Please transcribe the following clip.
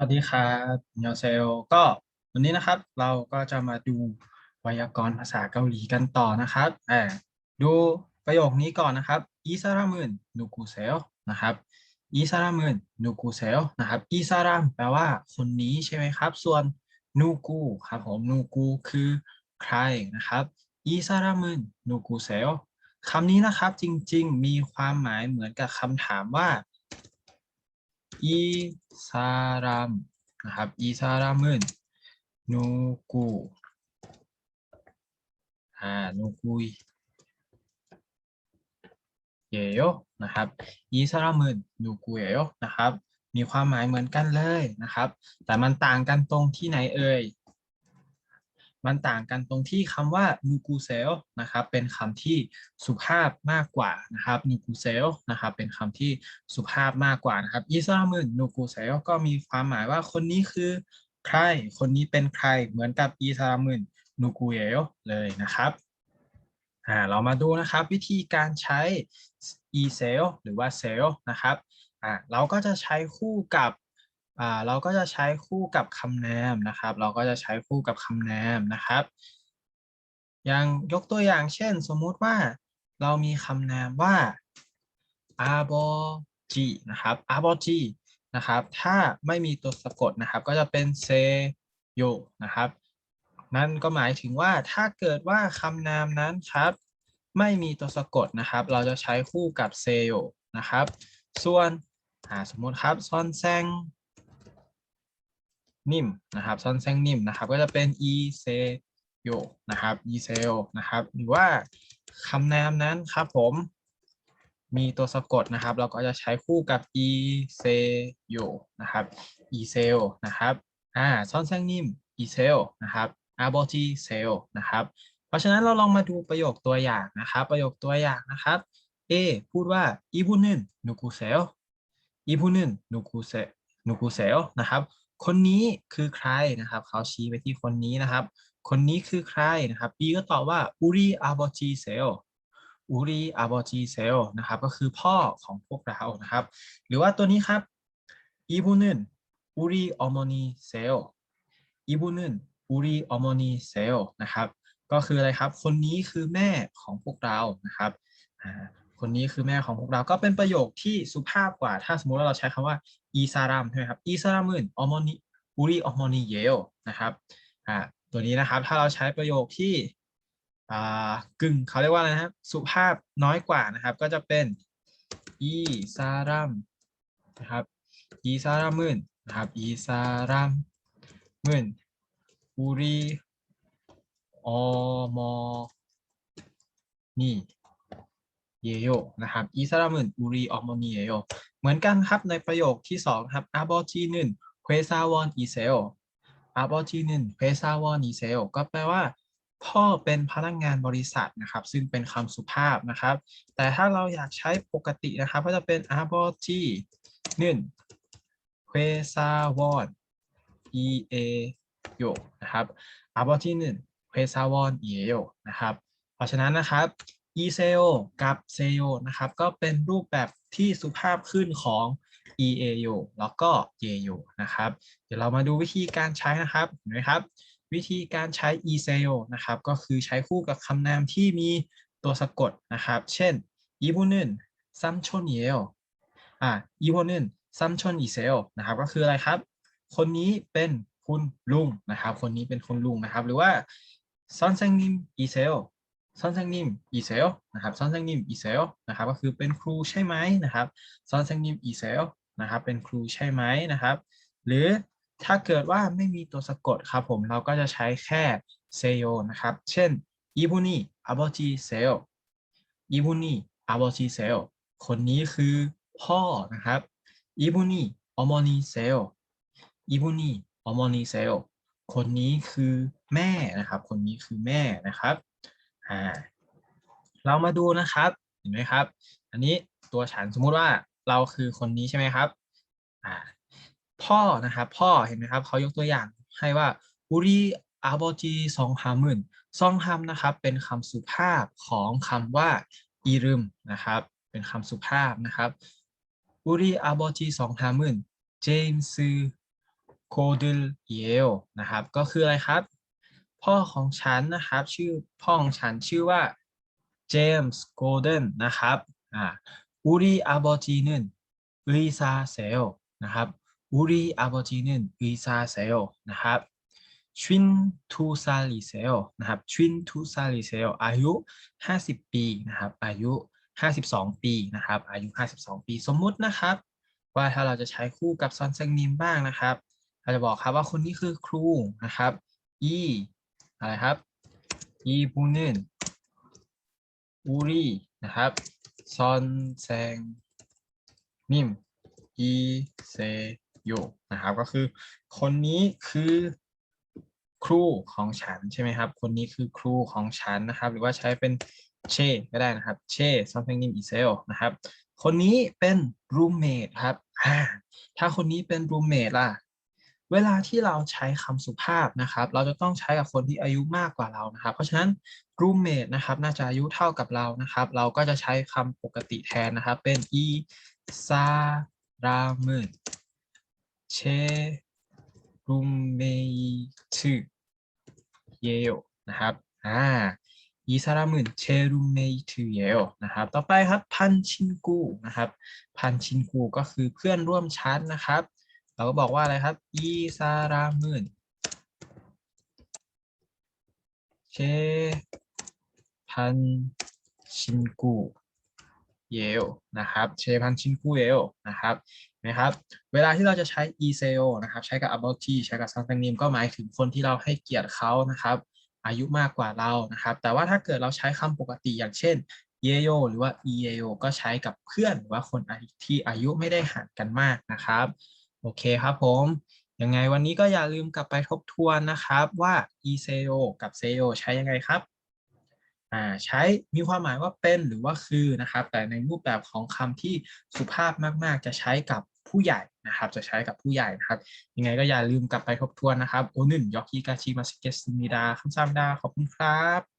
สวัสดีครับยอเซลก็วันนี้นะครับ เราก็จะมาดูไวยากรณ์ภาษาเกาหลีกันต่อนะครับอ่าดูประโยคนี้ก่อนนะครับอีซารามึนนูกูเซลนะครับอีซารามึนนูกูเซลนะครับอีซารามแปลว่าคนนี้ใช่ไหมครับ ส่วนนูกูครับผมนูกูคือใครนะครับอีซารามึนนูกูเซลคำนี้นะครับจริง ๆ มีความหมายเหมือนกับคำถามว่า อีซารามนะครับอีซารามึนนูกูอ่านูกุยเยโยนะครับอีซารามึนนูกุเยโยนะครับ มีความหมายเหมือนกันเลยนะครับ แต่มันต่างกันตรงที่ไหนเอ่ย มันต่างกันตรงที่คำว่านูกูเซลนะครับเป็นคำที่สุภาพมากกว่านะครับนูกูเซลนะครับเป็นคำที่สุภาพมากกว่านะครับอิสลามึนนูกูเซลก็มีความหมายว่าคนนี้คือใคร คนนี้เป็นใครเหมือนกับอิสลามึนนูกูเอลเลยนะครับอ่าเรามาดูนะครับวิธีการใช้ e s a l หรือว่า sell นะครับอ่าเราก็จะใช้คู่กับ อ่าเราก็จะใช้คู่กับคำนามนะครับ เราก็จะใช้คู่กับคำนามนะครับ อย่างยกตัวอย่างเช่น สมมุติว่าเรามีคำนามว่า aboji นะครับ aboji นะครับ ถ้าไม่มีตัวสะกดนะครับ ก็จะเป็น seyo นะครับ นั่นก็หมายถึงว่าถ้าเกิดว่าคำนามนั้นครับ ไม่มีตัวสะกดนะครับ เราจะใช้คู่กับเซโยนะครับ ส่วนสมมติครับซอนแซง นิ่มนะครับซอนแซงนิ่มนะครับ ก็จะเป็นอีเซโยนะครับอีเซโนะครับ หรือว่าคำนามนั้นครับผมมีตัวสะกดนะครับ เราก็จะใช้คู่กับอีเซโยนะครับอีเซลนะครับอ่าซอนแซงนิ่มอีเซลนะครับอาบอจีเซลนะครับ เพราะฉะนั้นเราลองมาดูประโยคตัวอย่างนะครับ ประโยคตัวอย่างนะครับ A พูดว่าอีบุนึนนูกูเซลอีบุนึนนูกูเซนูกูเซลนะครับ คนนี้คือใครนะครับ เขาชี้ไปที่คนนี้นะครับ คนนี้คือใครนะครับ B ก็ตอบว่าอุริอาบอจีเซลอุริอาบอจีเซลนะครับ ก็คือพ่อของพวกเรานะครับ หรือว่าตัวนี้ครับอีบุนึนอุริออมนีเซลอีบุนึนอุริออมนีเซลนะครับ ก็คืออะไรครับ คนนี้คือแม่ของพวกเรานะครับ คนนี้คือแม่ของพวกเราก็เป็นประโยคที่สุภาพกว่า ถ้าสมมติว่าเราใช้คำว่าอีซารามใช่ไหมครับอีซารามุนออมอนีอุริออมอนีเยลนะครับอ่าตัวนี้นะครับถ้าเราใช้ประโยคที่อ่ากึ่งเขาเรียกว่าอะไรนะครับสุภาพน้อยกว่านะครับ ก็จะเป็นอีซารามนะครับอีซารามุนนะครับอีซารามมุนอุริออมอนี เยโยนะครับอีซารามุนอุริออมอนีเยโยเหมือนกันครับในประโยคที่สองครับอาบอจีนึนเควซาวอนอีเซลอาบอจีนึนเควซาวอนอีเซลก็แปลว่า พ่อเป็นพนักงานบริษัทนะครับ ซึ่งเป็นคำสุภาพนะครับ แต่ถ้าเราอยากใช้ปกตินะครับ ก็จะเป็นอาบอจีนึนเควซาวอนอีเอโยนะครับอาบอจีนึนเควซาวอนอีเอโยนะครับ เพราะฉะนั้นนะครับ e s e o กับ s e o นะครับ ก็เป็นรูปแบบที่สุภาพขึ้นของ e a o แล้วก็ j o นะครับ เดี๋ยวเรามาดูวิธีการใช้นะครับ เห็นไหมครับ วิธีการใช้ e s e o นะครับ ก็คือใช้คู่กับคำนามที่มีตัวสะกดนะครับ เช่นอีบุนึนซัมชนเยลอ่าอีบุนึนซัมชนอีเซลนะครับ ก็คืออะไรครับ คนนี้เป็นคุณลุงนะครับ คนนี้เป็นคุณลุงนะครับ หรือว่าซอนเซงนิมอีเซล ซอนเซงนิมอีเซลนะครับซอนเซงนิมอีเซลนะครับก็คือเป็นครูใช่ไหมนะครับซอนเซงนิมอีเซลนะครับเป็นครูใช่ไหมนะครับ หรือถ้าเกิดว่าไม่มีตัวสะกดครับผมเราก็จะใช้แค่เซโยนะครับ เช่นอีบุนีอาบอจีเซลอีบุนีอาบอจีเซลคนนี้คือพ่อนะครับอีบุนีอมอนีเซลอีบุนีอมอนีเซลคนนี้คือแม่นะครับ คนนี้คือแม่นะครับ อ่าเรามาดูนะครับเห็นไหมครับ อันนี้ตัวฉันสมมุติว่าเราคือคนนี้ใช่ไหมครับอ่าพ่อนะครับ พ่อเห็นไหมครับเขายกตัวอย่างให้ว่าอุริอาบอจีซองฮามุนซองฮัมนะครับ เป็นคำสุภาพของคำว่าอีรึมนะครับ เป็นคำสุภาพนะครับอุริอาบอจีซองฮามุนเจมส์โกลเยลนะครับ ก็คืออะไรครับ พ่อของฉันนะครับ ชื่อพ่อของฉันชื่อว่าเจมส์โกลเดนนะครับอ่าอุริอาบอจีนึนอุซาเซลนะครับอุริอาบอจีนึนอุซาเซลนะครับชินทูซาลิเซลนะครับชินทูซาลิเซลอายุ 50 ปีนะครับอายุ 52 ปีนะครับอายุ 52 ปีสมมุตินะครับ ว่าถ้าเราจะใช้คู่กับซอนเซงนิมบ้างนะครับ เราจะบอกครับว่าคนนี้คือครูนะครับอี อะไรครับอีบุนึนอูรีนะครับซอนเซงนิมอีเซโยนะครับ ก็คือ คนนี้คือครูของฉันใช่ไหมครับ คนนี้คือครูของฉันนะครับ หรือว่าใช้เป็นเชก็ได้นะครับ เชซอนเซงนิมอีเซลนะครับ คนนี้เป็นรูเมทครับถ้าคนนี้เป็นรูเมทล่ะ เวลาที่เราใช้คำสุภาพนะครับ เราจะต้องใช้กับคนที่อายุมากกว่าเรานะครับ เพราะฉะนั้น roommate นะครับ น่าจะอายุเท่ากับเรานะครับ เราก็จะใช้คำปกติแทนนะครับ เป็นอีซารามึนเชรูมเมทเยลนะครับ อ่าอีซารามึนเชรูเมทูเยลนะครับ ต่อไปครับพันชินกูนะครับ พันชินกูก็คือเพื่อนร่วมชั้นนะครับ เราก็บอกว่าอะไรครับอีซารามึนเชพันชินกูเยลนะครับ เชพันชินกูเยลนะครับนะครับ เวลาที่เราจะใช้ e s e o นะครับ ใช้กับ about t ใช้กับ something name ก็หมายถึงคนที่เราให้เกียรติเขานะครับ อายุมากกว่าเรานะครับ แต่ว่าถ้าเกิดเราใช้คำปกติอย่างเช่นเยโยหรือว่า e เยโยก็ใช้กับเพื่อนหรือว่าคนที่อายุไม่ได้ห่างกันมากนะครับ โอเคครับผม ยังไงวันนี้ก็อย่าลืมกลับไปทบทวนนะครับว่า e s e o กับ seo ใช้ยังไงครับอ่าใช้มีความหมายว่าเป็นหรือว่าคือนะครับ แต่ในรูปแบบของคำที่สุภาพมาก ๆ จะใช้กับผู้ใหญ่นะครับ จะใช้กับผู้ใหญ่นะครับ ยังไงก็อย่าลืมกลับไปทบทวนนะครับโอหนึ่งยอกิกาชิมาสเกสมิดาคำซามดาขอบคุณครับ